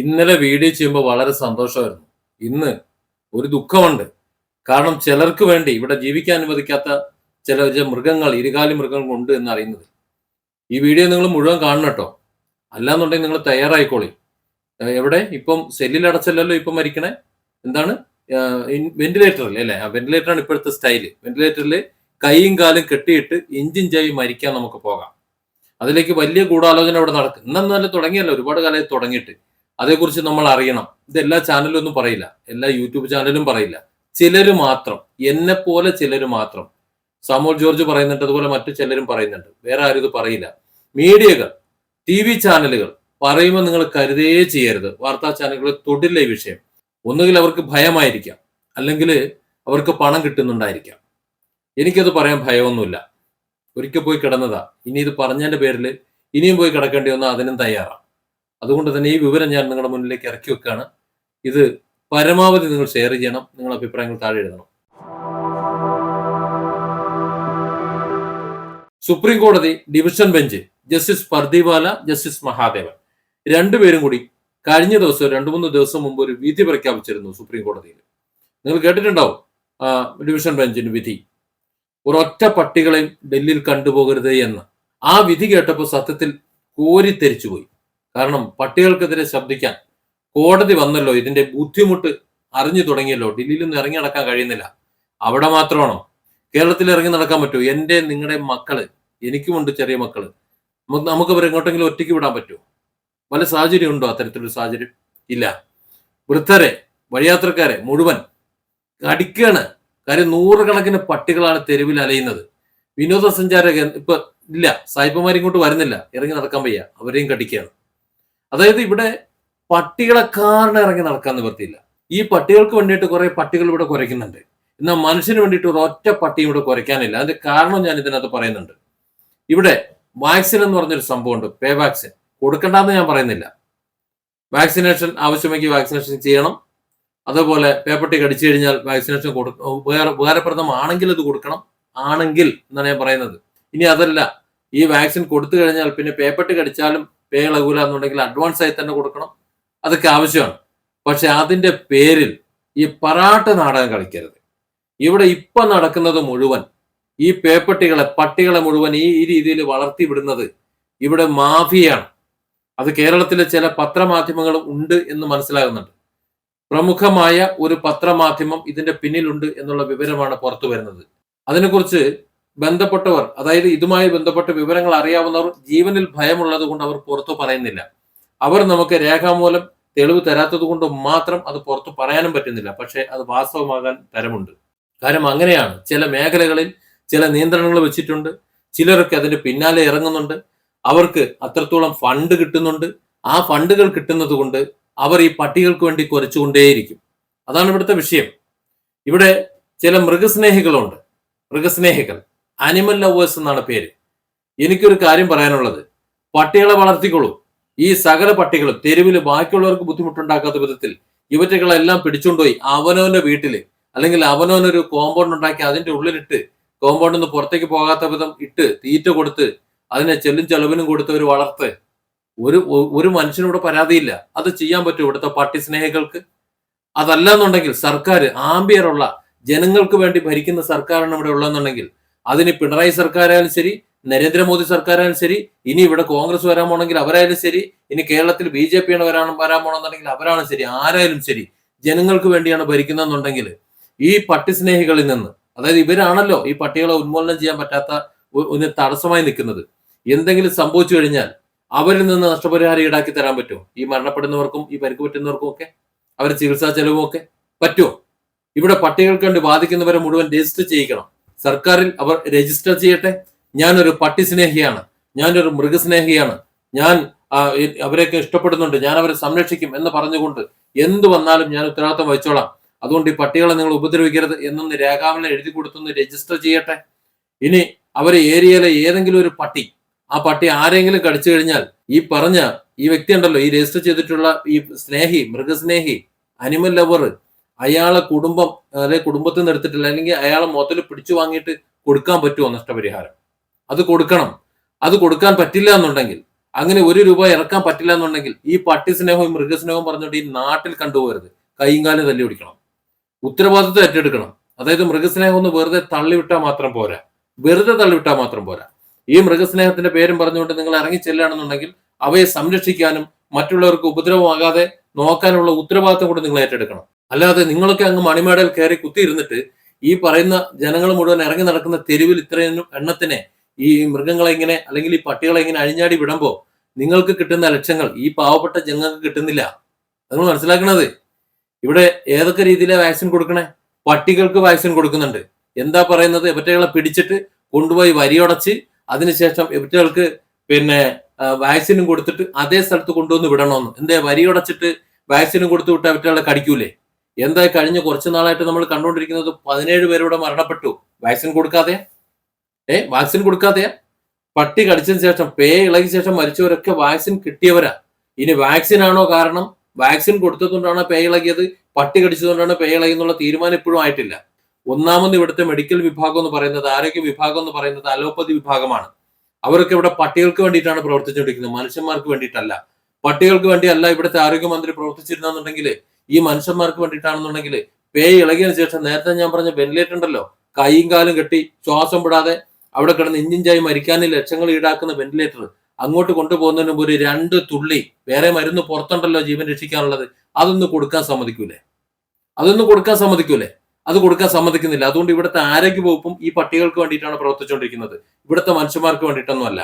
ഇന്നലെ വീഡിയോ ചെയ്യുമ്പോൾ വളരെ സന്തോഷമായിരുന്നു. ഇന്ന് ഒരു ദുഃഖമുണ്ട്. കാരണം ചിലർക്ക് വേണ്ടി ഇവിടെ ജീവിക്കാൻ അനുവദിക്കാത്ത ചില മൃഗങ്ങൾ ഇരുകാലി മൃഗങ്ങൾ ഉണ്ട് എന്ന് അറിയുന്നത്. ഈ വീഡിയോ നിങ്ങൾ മുഴുവൻ കാണണം കേട്ടോ. അല്ലാന്നുണ്ടെങ്കിൽ നിങ്ങൾ തയ്യാറായിക്കോളി. എവിടെ? ഇപ്പം സെല്ലിൽ അടച്ചല്ലോ ഇപ്പം മരിക്കണേ? എന്താണ്? വെന്റിലേറ്ററിൽ അല്ലേ? ആ വെന്റിലേറ്ററാണ് ഇപ്പോഴത്തെ സ്റ്റൈൽ. വെന്റിലേറ്ററിൽ കൈയും കാലും കെട്ടിയിട്ട് ഇഞ്ചിഞ്ചായി മരിക്കാൻ നമുക്ക് പോകാം. അതിലേക്ക് വലിയ ഗൂഢാലോചന ഇവിടെ നടക്കും. ഇന്നെന്നാലും തുടങ്ങിയല്ലോ. ഒരുപാട് കാലമായി തുടങ്ങിയിട്ട്. അതേക്കുറിച്ച് നമ്മൾ അറിയണം ഇത് എല്ലാ ചാനലും ഒന്നും പറയില്ല. എല്ലാ യൂട്യൂബ് ചാനലും പറയില്ല. ചിലര് മാത്രം എന്നെ പോലെ ചിലര് മാത്രം സാമോൾ ജോർജ് പറയുന്നുണ്ട് അതുപോലെ മറ്റു ചിലരും പറയുന്നുണ്ട്. വേറെ ആരും ഇത് പറയില്ല. മീഡിയകൾ ടി വി ചാനലുകൾ പറയുമ്പോൾ നിങ്ങൾ കരുതേ ചെയ്യരുത്. വാർത്താ ചാനലുകൾ തൊടില്ല ഈ വിഷയം. ഒന്നുകിൽ അവർക്ക് ഭയമായിരിക്കാം. അല്ലെങ്കിൽ അവർക്ക് പണം കിട്ടുന്നുണ്ടായിരിക്കാം. എനിക്കത് പറയാൻ ഭയമൊന്നുമില്ല. ഒരിക്കൽ പോയി കിടന്നതാ. ഇനി ഇത് പറഞ്ഞതിന്റെ പേരിൽ ഇനിയും പോയി കിടക്കേണ്ടി വന്നാൽ അതിനും തയ്യാറാണ് അതുകൊണ്ട് തന്നെ ഈ വിവരം ഞാൻ നിങ്ങളുടെ മുന്നിലേക്ക് ഇറക്കി വെക്കുകയാണ്. ഇത് പരമാവധി നിങ്ങൾ ഷെയർ ചെയ്യണം. നിങ്ങളുടെ അഭിപ്രായങ്ങൾ താഴെ എഴുതണം. സുപ്രീം കോടതി division bench justice Pardiwala justice Mahadevan രണ്ടുപേരും കൂടി കഴിഞ്ഞ ദിവസം രണ്ടു മൂന്ന് ദിവസം മുമ്പ് ഒരു വിധി പ്രഖ്യാപിച്ചിരുന്നു സുപ്രീം കോടതിയിൽ നിങ്ങൾ കേട്ടിട്ടുണ്ടാവും ഡിവിഷൻ ബെഞ്ചിന് വിധി. ഒരൊറ്റ പട്ടികളെയും ഡൽഹിയിൽ കണ്ടുപോകരുത് എന്ന്. ആ വിധി കേട്ടപ്പോൾ സത്യത്തിൽ കോരിത്തെരിച്ചുപോയി കാരണം പട്ടികൾക്കെതിരെ ശബ്ദിക്കാൻ കോടതി വന്നല്ലോ ഇതിന്റെ ബുദ്ധിമുട്ട് അറിഞ്ഞു തുടങ്ങിയല്ലോ. ഡൽഹിയിൽ നിന്ന് ഇറങ്ങി നടക്കാൻ കഴിയുന്നില്ല. അവിടെ മാത്രമാണോ? കേരളത്തിൽ ഇറങ്ങി നടക്കാൻ പറ്റുമോ? എന്റെ നിങ്ങളുടെ മക്കൾ എനിക്കുമുണ്ട് ചെറിയ മക്കൾ. നമുക്ക് നമുക്ക് അവർ എങ്ങോട്ടെങ്കിലും ഒറ്റയ്ക്ക് വിടാൻ പറ്റുമോ? വല്ല സാഹചര്യം ഉണ്ടോ അത്തരത്തിലൊരു സാഹചര്യം? ഇല്ല. വൃദ്ധരെ വഴിയാത്രക്കാരെ മുഴുവൻ അടിക്കാണ് കാര്യം നൂറുകണക്കിന് പട്ടികളാണ് തെരുവിൽ അലയുന്നത്. വിനോദസഞ്ചാര ഇപ്പൊ ഇല്ല. സായിപ്പന്മാർ ഇങ്ങോട്ട് വരുന്നില്ല. ഇറങ്ങി നടക്കാൻ വയ്യ. അവരെയും കടിക്കുകയാണ്. അതായത് ഇവിടെ പട്ടികളെ കാരണം ഇറങ്ങി നടക്കാൻ നിവർത്തിയില്ല ഈ പട്ടികൾക്ക് വേണ്ടിയിട്ട് കുറെ പട്ടികൾ ഇവിടെ കുറയ്ക്കുന്നുണ്ട്. എന്നാൽ മനുഷ്യന് വേണ്ടിയിട്ട് ഒരു ഒറ്റ പട്ടി ഇവിടെ കുറയ്ക്കാനില്ല. അതിന്റെ കാരണം ഞാൻ ഇതിനകത്ത് പറയുന്നുണ്ട്. ഇവിടെ വാക്സിൻ എന്ന് പറഞ്ഞൊരു സംഭവമുണ്ട്. പേ വാക്സിൻ. കൊടുക്കണ്ടെന്ന് ഞാൻ പറയുന്നില്ല. വാക്സിനേഷൻ ആവശ്യമെങ്കിൽ വാക്സിനേഷൻ ചെയ്യണം. അതുപോലെ പേപ്പട്ടി കടിച്ചു കഴിഞ്ഞാൽ വാക്സിനേഷൻ ഉപകാര ഉപകാരപ്രദമാണെങ്കിൽ അത് കൊടുക്കണം. ആണെങ്കിൽ എന്നാണ് ഞാൻ പറയുന്നത്. ഇനി അതല്ല. ഈ വാക്സിൻ കൊടുത്തു കഴിഞ്ഞാൽ പിന്നെ പേപ്പട്ടി കടിച്ചാലും പേ ഇളകൂല എന്നുണ്ടെങ്കിൽ അഡ്വാൻസ് ആയി തന്നെ കൊടുക്കണം. അതൊക്കെ ആവശ്യമാണ്. പക്ഷെ അതിന്റെ പേരിൽ ഈ പറാട്ട് നാടകം കളിക്കരുത്. ഇവിടെ ഇപ്പൊ നടക്കുന്നത് മുഴുവൻ ഈ പേപ്പട്ടികളെ പട്ടികളെ മുഴുവൻ ഈ ഈ രീതിയിൽ വളർത്തി വിടുന്നത് ഇവിടെ മാഫിയാണ് അത് കേരളത്തിലെ ചില പത്രമാധ്യമങ്ങൾ ഉണ്ട് എന്ന് മനസ്സിലാകുന്നുണ്ട്. പ്രമുഖമായ ഒരു പത്രമാധ്യമം ഇതിന്റെ പിന്നിലുണ്ട് എന്നുള്ള വിവരമാണ് പുറത്തു വരുന്നത്. അതിനെക്കുറിച്ച് ബന്ധപ്പെട്ടവർ അതായത് ഇതുമായി ബന്ധപ്പെട്ട വിവരങ്ങൾ അറിയാവുന്നവർ ജീവനിൽ ഭയമുള്ളത് കൊണ്ട് അവർ പുറത്തു പറയുന്നില്ല. അവർ നമുക്ക് രേഖാമൂലം തെളിവ് തരാത്തത് കൊണ്ട് മാത്രം അത് പുറത്തു പറയാനും പറ്റുന്നില്ല. പക്ഷെ അത് വാസ്തവമാകാൻ തരമുണ്ട്. കാരണം അങ്ങനെയാണ്. ചില മേഖലകളിൽ ചില നിയന്ത്രണങ്ങൾ വെച്ചിട്ടുണ്ട്. ചിലരൊക്കെ അതിന്റെ പിന്നാലെ ഇറങ്ങുന്നുണ്ട്. അവർക്ക് അത്രത്തോളം ഫണ്ട് കിട്ടുന്നുണ്ട്. ആ ഫണ്ടുകൾ കിട്ടുന്നത് കൊണ്ട് അവർ ഈ പട്ടികൾക്ക് വേണ്ടി കുറച്ചുകൊണ്ടേയിരിക്കും അതാണ് ഇവിടുത്തെ വിഷയം. ഇവിടെ ചില മൃഗസ്നേഹികളുണ്ട്. മൃഗസ്നേഹികൾ. അനിമൽ ലവേഴ്സ് എന്നാണ് പേര്. എനിക്കൊരു കാര്യം പറയാനുള്ളത്. പട്ടികളെ വളർത്തിക്കോളൂ. ഈ സകല പട്ടികളും തെരുവിൽ ബാക്കിയുള്ളവർക്ക് ബുദ്ധിമുട്ടുണ്ടാക്കാത്ത വിധത്തിൽ ഇവറ്റകളെല്ലാം പിടിച്ചുകൊണ്ടുപോയി അവനവന്റെ വീട്ടിൽ അല്ലെങ്കിൽ അവനവനൊരു കോമ്പൗണ്ട് ഉണ്ടാക്കി അതിന്റെ ഉള്ളിലിട്ട് കോമ്പൗണ്ടിൽ നിന്ന് പുറത്തേക്ക് പോകാത്ത വിധം ഇട്ട് തീറ്റ കൊടുത്ത് അതിനെ ചെല്ലും ചെലവിനും കൊടുത്ത് ഒരു വളർത്ത്. ഒരു ഒരു മനുഷ്യനോട് പരാതിയില്ല. അത് ചെയ്യാൻ പറ്റും ഇവിടുത്തെ പാർട്ടി സ്നേഹികൾക്ക്. അതല്ല എന്നുണ്ടെങ്കിൽ സർക്കാർ ആംബിയറുള്ള ജനങ്ങൾക്ക് വേണ്ടി ഭരിക്കുന്ന സർക്കാരാണ് ഇവിടെ ഉള്ളതെന്നുണ്ടെങ്കിൽ അതിന് പിണറായി സർക്കാരായാലും ശരി നരേന്ദ്രമോദി സർക്കാരായാലും ശരി ഇനി ഇവിടെ കോൺഗ്രസ് വരാൻ പോണെങ്കിൽ അവരായാലും ശരി ഇനി കേരളത്തിൽ ബി ജെ പിയാണ് വരാൻ വരാൻ പോണെന്നുണ്ടെങ്കിൽ അവരാണ് ശരി ആരായാലും ശരി ജനങ്ങൾക്ക് വേണ്ടിയാണ് ഭരിക്കുന്നതെന്നുണ്ടെങ്കിൽ ഈ പട്ടിസ്നേഹികളിൽ നിന്ന് അതായത് ഇവരാണല്ലോ ഈ പട്ടികളെ ഉന്മൂലനം ചെയ്യാൻ പറ്റാത്ത ഒന്ന് തടസ്സമായി നിൽക്കുന്നത്. എന്തെങ്കിലും സംഭവിച്ചു കഴിഞ്ഞാൽ അവരിൽ നിന്ന് നഷ്ടപരിഹാരം ഈടാക്കി തരാൻ പറ്റുമോ? ഈ മരണപ്പെടുന്നവർക്കും ഈ പരിക്ക് പറ്റുന്നവർക്കും ഒക്കെ? അവരുടെ ചികിത്സാ ചെലവും ഒക്കെ പറ്റുമോ? ഇവിടെ പട്ടികൾക്ക് വേണ്ടി ബാധിക്കുന്നവരെ മുഴുവൻ രജിസ്റ്റർ ചെയ്യിക്കണം. സർക്കാരിൽ അവർ രജിസ്റ്റർ ചെയ്യട്ടെ. ഞാനൊരു പട്ടി സ്നേഹിയാണ് ഞാനൊരു മൃഗസ്നേഹിയാണ്. ഞാൻ അവരെയൊക്കെ ഇഷ്ടപ്പെടുന്നുണ്ട്. ഞാൻ അവരെ സംരക്ഷിക്കും എന്ന് പറഞ്ഞുകൊണ്ട് എന്ത് വന്നാലും ഞാൻ ഉത്തരവാദിത്തം വഹിച്ചോളാം. അതുകൊണ്ട് ഈ പട്ടികളെ നിങ്ങൾ ഉപദ്രവിക്കരുത് എന്നൊന്ന് രേഖാമല എഴുതി കൊടുത്തൊന്ന് രജിസ്റ്റർ ചെയ്യട്ടെ. ഇനി അവരെ ഏരിയയിലെ ഏതെങ്കിലും ഒരു പട്ടി ആ പട്ടി ആരെങ്കിലും കടിച്ചു കഴിഞ്ഞാൽ ഈ പറഞ്ഞ ഈ വ്യക്തി ഉണ്ടല്ലോ ഈ രജിസ്റ്റർ ചെയ്തിട്ടുള്ള ഈ സ്നേഹി മൃഗസ്നേഹി അനിമൽ ലവർ അയാളെ കുടുംബം അല്ലെ കുടുംബത്തിൽ നിന്ന് എടുത്തിട്ടില്ല അല്ലെങ്കിൽ അയാളെ മൊത്തത്തിൽ പിടിച്ചു വാങ്ങിയിട്ട് കൊടുക്കാൻ പറ്റുമോ നഷ്ടപരിഹാരം? അത് കൊടുക്കണം. അത് കൊടുക്കാൻ പറ്റില്ല എന്നുണ്ടെങ്കിൽ അങ്ങനെ ഒരു രൂപ ഇറക്കാൻ പറ്റില്ല എന്നുണ്ടെങ്കിൽ ഈ പട്ടി സ്നേഹവും മൃഗസ്നേഹവും പറഞ്ഞുകൊണ്ട് ഈ നാട്ടിൽ കണ്ടുപോകരുത്. കൈയും കാലും തല്ലി പിടിക്കണം. ഉത്തരവാദിത്വം ഏറ്റെടുക്കണം. അതായത് മൃഗസ്നേഹം ഒന്ന് വെറുതെ തള്ളിവിട്ടാൽ മാത്രം പോരാ. വെറുതെ തള്ളിവിട്ടാൽ മാത്രം പോരാ. ഈ മൃഗസ്നേഹത്തിന്റെ പേരും പറഞ്ഞുകൊണ്ട് നിങ്ങൾ ഇറങ്ങി ചെല്ലുകയാണെന്നുണ്ടെങ്കിൽ അവയെ സംരക്ഷിക്കാനും മറ്റുള്ളവർക്ക് ഉപദ്രവമാകാതെ നോക്കാനുള്ള ഉത്തരവാദിത്വം കൂടെ നിങ്ങൾ ഏറ്റെടുക്കണം. അല്ലാതെ നിങ്ങളൊക്കെ അങ്ങ് മണിമേടയിൽ കയറി കുത്തിയിരുന്നിട്ട് ഈ പറയുന്ന ജനങ്ങൾ മുഴുവൻ ഇറങ്ങി നടക്കുന്ന തെരുവിൽ ഇത്രയും എണ്ണത്തിനെ ഈ മൃഗങ്ങളെ ഇങ്ങനെ അല്ലെങ്കിൽ ഈ പട്ടികളെ ഇങ്ങനെ അഴിഞ്ഞാടി വിടുമ്പോൾ നിങ്ങൾക്ക് കിട്ടുന്ന ലക്ഷ്യങ്ങൾ ഈ പാവപ്പെട്ട ജനങ്ങൾക്ക് കിട്ടുന്നില്ല. നിങ്ങൾ മനസ്സിലാക്കണത്? ഇവിടെ ഏതൊക്കെ രീതിയിലാണ് വാക്സിൻ കൊടുക്കണേ? പട്ടികൾക്ക് വാക്സിൻ കൊടുക്കുന്നുണ്ട്. എന്താ പറയുന്നത്? ഇവറ്റകളെ പിടിച്ചിട്ട് കൊണ്ടുപോയി വരിയടച്ച് അതിനുശേഷം ഇവറ്റകൾക്ക് പിന്നെ വാക്സിനും കൊടുത്തിട്ട് അതേ സ്ഥലത്ത് കൊണ്ടുവന്ന് വിടണമെന്ന് എന്തേ? വരിയടച്ചിട്ട് വാക്സിനും കൊടുത്തു വിട്ടാൽ ഇവറ്റകളെ കടിക്കൂലേ? എന്താ കഴിഞ്ഞ കുറച്ച് നാളായിട്ട് നമ്മൾ കണ്ടുകൊണ്ടിരിക്കുന്നത് പതിനേഴ് പേരൂടെ മരണപ്പെട്ടു. വാക്സിൻ കൊടുക്കാതെ? ഏ വാക്സിൻ കൊടുക്കാതെയാ പട്ടി കടിച്ചതിന് ശേഷം പേ ഇളകിയ ശേഷം മരിച്ചവരൊക്കെ വാക്സിൻ കിട്ടിയവരാ. ഇനി വാക്സിൻ ആണോ കാരണം? വാക്സിൻ കൊടുത്തതുകൊണ്ടാണ് പേ ഇളകിയത്? പട്ടി കടിച്ചതുകൊണ്ടാണ് പേ ഇളകി എന്നുള്ള തീരുമാനം ഇപ്പോഴും ആയിട്ടില്ല. ഒന്നാമത് ഇവിടുത്തെ മെഡിക്കൽ വിഭാഗം എന്ന് പറയുന്നത് ആരോഗ്യ വിഭാഗം എന്ന് പറയുന്നത് അലോപ്പതി വിഭാഗമാണ്. അവരൊക്കെ ഇവിടെ പട്ടികൾക്ക് വേണ്ടിയിട്ടാണ് പ്രവർത്തിച്ചുകൊണ്ടിരിക്കുന്നത്. മനുഷ്യന്മാർക്ക് വേണ്ടിയിട്ടല്ല. പട്ടികൾക്ക് വേണ്ടിയല്ല ഇവിടുത്തെ ആരോഗ്യമന്ത്രി പ്രവർത്തിച്ചിരുന്നെന്നുണ്ടെങ്കിൽ ഈ മനുഷ്യന്മാർക്ക് വേണ്ടിയിട്ടാണെന്നുണ്ടെങ്കിൽ പേ ഇളകിയതിനു ശേഷം നേരത്തെ ഞാൻ പറഞ്ഞ വെന്റിലേറ്റർ ഉണ്ടല്ലോ കൈയും കാലും കെട്ടി ശ്വാസം വിടാതെ അവിടെ കിടന്ന് ഇഞ്ചിഞ്ചായി മരിക്കാൻ ലക്ഷങ്ങൾ ഈടാക്കുന്ന വെന്റിലേറ്റർ അങ്ങോട്ട് കൊണ്ടുപോകുന്നതിന് മുമ്പ് ഒരു രണ്ട് തുള്ളി വേറെ മരുന്ന് പുറത്തുണ്ടല്ലോ ജീവൻ രക്ഷിക്കാനുള്ളത് അതൊന്നും കൊടുക്കാൻ സമ്മതിക്കൂലേ? അതൊന്നും കൊടുക്കാൻ സമ്മതിക്കൂലേ? അത് കൊടുക്കാൻ സമ്മതിക്കുന്നില്ല. അതുകൊണ്ട് ഇവിടുത്തെ ആരോഗ്യ വകുപ്പും ഈ പട്ടികൾക്ക് വേണ്ടിയിട്ടാണ് പ്രവർത്തിച്ചുകൊണ്ടിരിക്കുന്നത്. ഇവിടുത്തെ മനുഷ്യന്മാർക്ക് വേണ്ടിയിട്ടൊന്നും അല്ല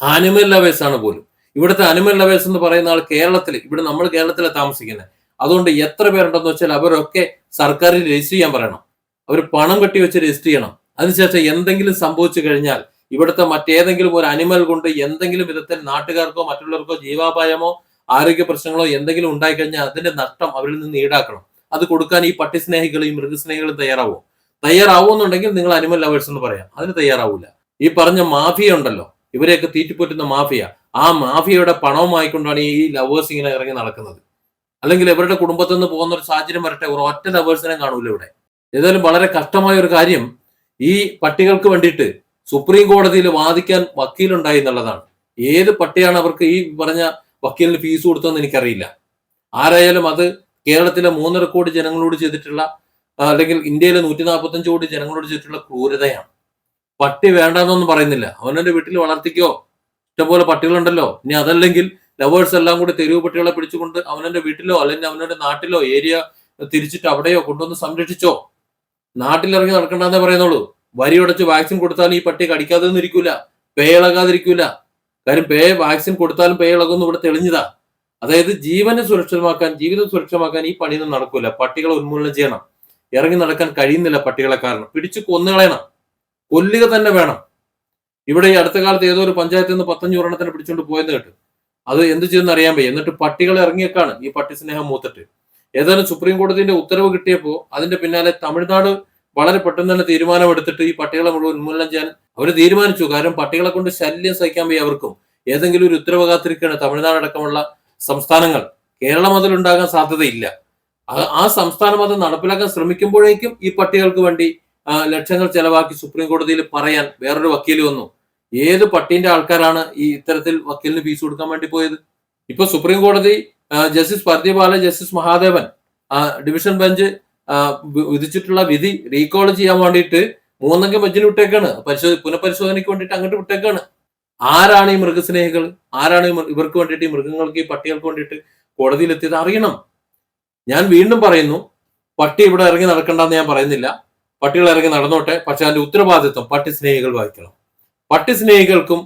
ആനിമൽ ലവേഴ്സ് ആണ് പോലും. ഇവിടുത്തെ അനിമൽ ലവേഴ്സ് എന്ന് പറയുന്ന ആൾ കേരളത്തിൽ ഇവിടെ നമ്മൾ കേരളത്തിലാണ് താമസിക്കുന്നത് അതുകൊണ്ട് എത്ര പേരുണ്ടെന്ന് വെച്ചാൽ അവരൊക്കെ സർക്കാരിൽ രജിസ്റ്റർ ചെയ്യാൻ പറയണം. അവർ പണം കെട്ടി വെച്ച് രജിസ്റ്റർ ചെയ്യണം. അതിനുശേഷം എന്തെങ്കിലും സംഭവിച്ചു കഴിഞ്ഞാൽ ഇവിടുത്തെ മറ്റേതെങ്കിലും ഒരു അനിമൽ കൊണ്ട് എന്തെങ്കിലും വിധത്തിൽ നാട്ടുകാർക്കോ മറ്റുള്ളവർക്കോ ജീവാപായമോ ആരോഗ്യ പ്രശ്നങ്ങളോ എന്തെങ്കിലും ഉണ്ടായിക്കഴിഞ്ഞാൽ അതിന്റെ നഷ്ടം അവരിൽ നിന്ന് ഈടാക്കണം. അത് കൊടുക്കാൻ ഈ പട്ടി സ്നേഹികളും ഈ മൃഗസ്നേഹികളും തയ്യാറാവോ. തയ്യാറാവുന്നുണ്ടെങ്കിൽ നിങ്ങൾ അനിമൽ ലവേഴ്സ് എന്ന് പറയാം. അതിന് തയ്യാറാവൂല. ഈ പറഞ്ഞ മാഫിയ ഉണ്ടല്ലോ. ഇവരെയൊക്കെ തീറ്റിപ്പോറ്റുന്ന മാഫിയ. ആ മാഫിയയുടെ പണവുമായിക്കൊണ്ടാണ് ഈ ലവേഴ്സ് ഇങ്ങനെ ഇറങ്ങി നടക്കുന്നത്. അല്ലെങ്കിൽ ഇവരുടെ കുടുംബത്തിൽ നിന്ന് പോകുന്ന ഒരു സാഹചര്യം വരട്ടെ ഒരു ഒറ്റ ലവേഴ്സിനെ കാണൂല ഇവിടെ. ഏതായാലും വളരെ കഷ്ടമായ ഒരു കാര്യം ഈ പട്ടികൾക്ക് വേണ്ടിയിട്ട് സുപ്രീം കോടതിയിൽ വാദിക്കാൻ വക്കീലുണ്ടായി എന്നുള്ളതാണ്. ഏത് പട്ടിയാണ് അവർക്ക് ഈ പറഞ്ഞ വക്കീലിന് ഫീസ് കൊടുത്തതെന്ന് എനിക്കറിയില്ല. ആരായാലും അത് കേരളത്തിലെ മൂന്നര കോടി ജനങ്ങളോട് ചെയ്തിട്ടുള്ള അല്ലെങ്കിൽ ഇന്ത്യയിലെ നൂറ്റി നാൽപ്പത്തഞ്ച് കോടി ജനങ്ങളോട് ചെയ്തിട്ടുള്ള ക്രൂരതയാണ്. പട്ടി വേണ്ടെന്നൊന്നും പറയുന്നില്ല. അവനവന്റെ വീട്ടിൽ വളർത്തിക്കോ. ഇഷ്ടംപോലെ പട്ടികളുണ്ടല്ലോ. ഇനി അതല്ലെങ്കിൽ ലവേഴ്സ് എല്ലാം കൂടി തെരുവ് പട്ടികളെ പിടിച്ചുകൊണ്ട് അവനന്റെ വീട്ടിലോ അല്ലെങ്കിൽ അവനന്റെ നാട്ടിലോ ഏരിയ തിരിച്ചിട്ട് അവിടെയോ കൊണ്ടുവന്ന് സംരക്ഷിച്ചോ? നാട്ടിലിറങ്ങി നടക്കണ്ടെന്നേ പറയുന്നുള്ളൂ. വരി ഉടച്ച് വാക്സിൻ കൊടുത്താലും ഈ പട്ടി കടിക്കാതെ ഇരിക്കൂല. പേ ഇളകാതിരിക്കൂല. കാര്യം പേ വാക്സിൻ കൊടുത്താലും പേ ഇളകുമെന്ന് ഇവിടെ തെളിഞ്ഞതാ. അതായത് ജീവനെ സുരക്ഷിതമാക്കാൻ ജീവിതം സുരക്ഷിതമാക്കാൻ ഈ പണിയൊന്നും നടക്കൂല. പട്ടികളെ ഉന്മൂലനം ചെയ്യണം. ഇറങ്ങി നടക്കാൻ കഴിയുന്നില്ല പട്ടികളെ കാരണം. പിടിച്ചു കൊന്നുകളയണം കൊല്ലുക തന്നെ വേണം. ഇവിടെ ഈ അടുത്ത കാലത്ത് ഏതോ ഒരു പഞ്ചായത്തിൽ നിന്ന് പത്തഞ്ഞൂറെണ്ണത്തിന് പിടിച്ചുകൊണ്ട് പോയെന്ന് കേട്ടു. അത് എന്ത് ചെയ്യുന്ന അറിയാൻ വയ്യ. എന്നിട്ട് പട്ടികൾ ഇറങ്ങിയേക്കാണ് ഈ പട്ടി സ്നേഹം മൂത്തിട്ട്. ഏതായാലും സുപ്രീം കോടതിന്റെ ഉത്തരവ് കിട്ടിയപ്പോൾ അതിന്റെ പിന്നാലെ തമിഴ്നാട് വളരെ പെട്ടെന്ന് തന്നെ തീരുമാനമെടുത്തിട്ട് ഈ പട്ടികളെ മുഴുവൻ ഉന്മൂലനം ചെയ്യാൻ അവർ തീരുമാനിച്ചു. കാരണം പട്ടികളെ കൊണ്ട് ശല്യം സഹിക്കാൻ വയ്യ അവർക്കും. ഏതെങ്കിലും ഒരു ഉത്തരവ് കാത്തിരിക്കുകയാണ് തമിഴ്നാട് അടക്കമുള്ള സംസ്ഥാനങ്ങൾ. കേരളം അതിലുണ്ടാകാൻ സാധ്യതയില്ല. ആ- ആ സംസ്ഥാനം അത് നടപ്പിലാക്കാൻ ശ്രമിക്കുമ്പോഴേക്കും ഈ പട്ടികൾക്ക് വേണ്ടി ലക്ഷങ്ങൾ ചെലവാക്കി സുപ്രീം കോടതിയിൽ പറയാൻ വേറൊരു വക്കീൽ വന്നു. ഏത് പട്ടീന്റെ ആൾക്കാരാണ് ഈ ഇത്തരത്തിൽ വക്കീലിന് ഫീസ് കൊടുക്കാൻ വേണ്ടി പോയത്? ഇപ്പൊ സുപ്രീം കോടതി justice Pardiwala justice Mahadevan division bench വിധിച്ചിട്ടുള്ള വിധി റീകോൾ ചെയ്യാൻ വേണ്ടിയിട്ട് മൂന്നംഗ ബെഞ്ചിന് വിട്ടേക്കാണ്. പരിശോധന പുനഃപരിശോധനയ്ക്ക് വേണ്ടിയിട്ട് അങ്ങോട്ട് വിട്ടേക്കാണ്. ആരാണ് ഈ മൃഗസ്നേഹികൾ? ആരാണ് ഇവർക്ക് വേണ്ടിയിട്ട് ഈ മൃഗങ്ങൾക്ക് ഈ പട്ടികൾക്ക് വേണ്ടിയിട്ട് കോടതിയിലെത്തിയത്? അറിയണം. ഞാൻ വീണ്ടും പറയുന്നു പട്ടി ഇവിടെ ഇറങ്ങി നടക്കണ്ടെന്ന് ഞാൻ പറയുന്നില്ല. പട്ടികൾ ഇറങ്ങി നടന്നോട്ടെ പക്ഷെ അതിന്റെ ഉത്തരവാദിത്വം പട്ടി സ്നേഹികൾ വഹിക്കണം. പട്ടി സ്നേഹികൾക്കും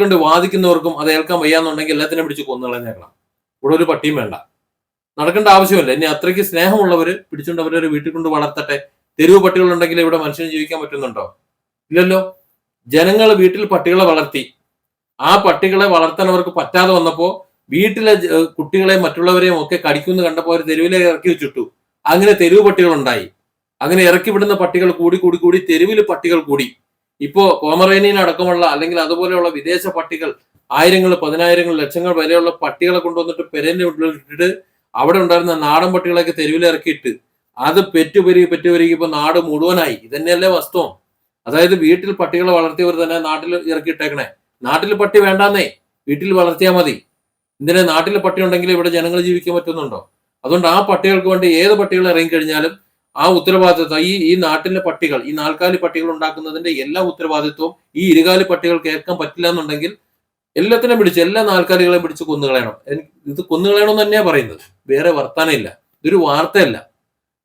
കൊണ്ട് വാദിക്കുന്നവർക്കും അത് ഏൽക്കാൻ വയ്യാന്നുണ്ടെങ്കിൽ എല്ലാത്തിനും പിടിച്ച് കൊന്നുകളഞ്ഞേക്കണം ഇവിടെ ഒരു പട്ടിയും വേണ്ട. നടക്കേണ്ട ആവശ്യമില്ല. ഇനി അത്രയ്ക്ക് സ്നേഹമുള്ളവര് പിടിച്ചുകൊണ്ട് അവരൊരു വീട്ടിൽ കൊണ്ട് വളർത്തട്ടെ. തെരുവ് പട്ടികളുണ്ടെങ്കിൽ ഇവിടെ മനുഷ്യന് ജീവിക്കാൻ പറ്റുന്നുണ്ടോ? ഇല്ലല്ലോ. ജനങ്ങൾ വീട്ടിൽ പട്ടികളെ വളർത്തി. ആ പട്ടികളെ വളർത്താൻ അവർക്ക് പറ്റാതെ വന്നപ്പോ വീട്ടിലെ കുട്ടികളെ മറ്റുള്ളവരെയും ഒക്കെ കടിക്കുന്നു കണ്ടപ്പോൾ അവർ തെരുവിലെ ഇറക്കി വെച്ചിട്ടു. അങ്ങനെ തെരുവ് പട്ടികൾ ഉണ്ടായി അങ്ങനെ ഇറക്കി വിടുന്ന പട്ടികൾ കൂടി കൂടി കൂടി തെരുവിൽ പട്ടികൾ കൂടി. ഇപ്പോ പോമറേനിയൻ അടക്കമുള്ള അല്ലെങ്കിൽ അതുപോലെയുള്ള വിദേശ പട്ടികൾ ആയിരങ്ങൾ പതിനായിരങ്ങൾ ലക്ഷങ്ങൾ വരെയുള്ള പട്ടികളെ കൊണ്ടുവന്നിട്ട് പെരേനെ ഇട്ടിട്ട് അവിടെ ഉണ്ടായിരുന്ന നാടൻ പട്ടികളൊക്കെ തെരുവിലിറക്കിയിട്ട് അത് പെറ്റുപെരുകി പെറ്റുപെരുകി ഇപ്പൊ നാട് മുഴുവനായി. ഇതന്നെയല്ലേ വസ്തുവം. അതായത് വീട്ടിൽ പട്ടികളെ വളർത്തിയവർ തന്നെ നാട്ടിൽ ഇറക്കിയിട്ടേക്കണേ. നാട്ടിൽ പട്ടി വേണ്ടാന്നേ. വീട്ടിൽ വളർത്തിയാൽ മതി. എന്തിനാ നാട്ടിൽ പട്ടി ഉണ്ടെങ്കിൽ ഇവിടെ ജനങ്ങൾ ജീവിക്കാൻ പറ്റുന്നുണ്ടോ? അതുകൊണ്ട് ആ പട്ടികൾക്ക് വേണ്ടി ഏത് പട്ടികൾ ഇറങ്ങിക്കഴിഞ്ഞാലും ആ ഉത്തരവാദിത്വം ഈ ഈ നാട്ടിലെ പട്ടികൾ ഈ നാൽക്കാലി പട്ടികൾ ഉണ്ടാക്കുന്നതിന്റെ എല്ലാ ഉത്തരവാദിത്വവും ഈ ഇരുകാലി പട്ടികൾ ഏൽക്കാൻ പറ്റില്ല എന്നുണ്ടെങ്കിൽ എല്ലാത്തിനെയും പിടിച്ച് എല്ലാ നാൽക്കാലികളെയും പിടിച്ച് കൊന്നുകളയണം. ഇത് കൊന്നുകളയണം തന്നെയാ പറയുന്നത്. വേറെ വർത്താനമില്ല ഇതൊരു വാർത്തയല്ല.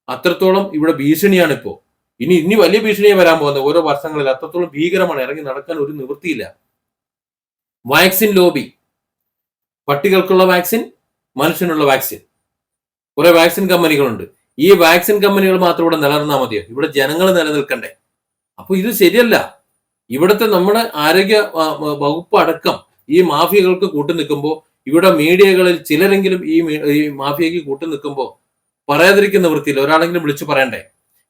അത്രത്തോളം ഇവിടെ ഭീഷണിയാണ് ഇപ്പോ ഇനി ഇനി വലിയ ഭീഷണിയെ വരാൻ പോകുന്നത്. ഓരോ വർഷങ്ങളിൽ അത്രത്തോളം ഭീകരമാണ് ഇറങ്ങി നടക്കാൻ ഒരു നിവൃത്തിയില്ല. Vaccine lobby. പട്ടികൾക്കുള്ള വാക്സിൻ മനുഷ്യനുള്ള വാക്സിൻ. കുറെ വാക്സിൻ കമ്പനികളുണ്ട്. ഈ വാക്സിൻ കമ്പനികൾ മാത്രം ഇവിടെ നിലനിർന്നാൽ മതിയോ? ഇവിടെ ജനങ്ങൾ നിലനിൽക്കണ്ടേ? അപ്പൊ ഇത് ശരിയല്ല. ഇവിടുത്തെ നമ്മുടെ ആരോഗ്യ വകുപ്പ് അടക്കം ഈ മാഫിയകൾക്ക് കൂട്ടു നിൽക്കുമ്പോൾ ഇവിടെ മീഡിയകളിൽ ചിലരെങ്കിലും ഈ ഈ മാഫിയക്ക് കൂട്ടു നിൽക്കുമ്പോൾ പറയാതിരിക്കുന്ന വൃത്തിയിൽ ഒരാളെങ്കിലും വിളിച്ചു പറയണ്ടേ?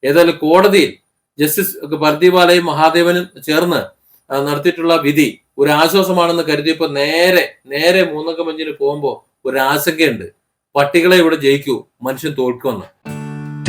ഏതായാലും കോടതിയിൽ ജസ്റ്റിസ് പർദീപാലയും മഹാദേവനും ചേർന്ന് നടത്തിയിട്ടുള്ള വിധി ഒരു ആശ്വാസമാണെന്ന് കരുതിയപ്പോൾ നേരെ നേരെ മൂന്നംഗ മഞ്ചിന് പോകുമ്പോൾ ഒരു ആശങ്കയുണ്ട് പട്ടികളെ ഇവിടെ ജയിക്കൂ. മനുഷ്യൻ തോൽക്കുമെന്ന്.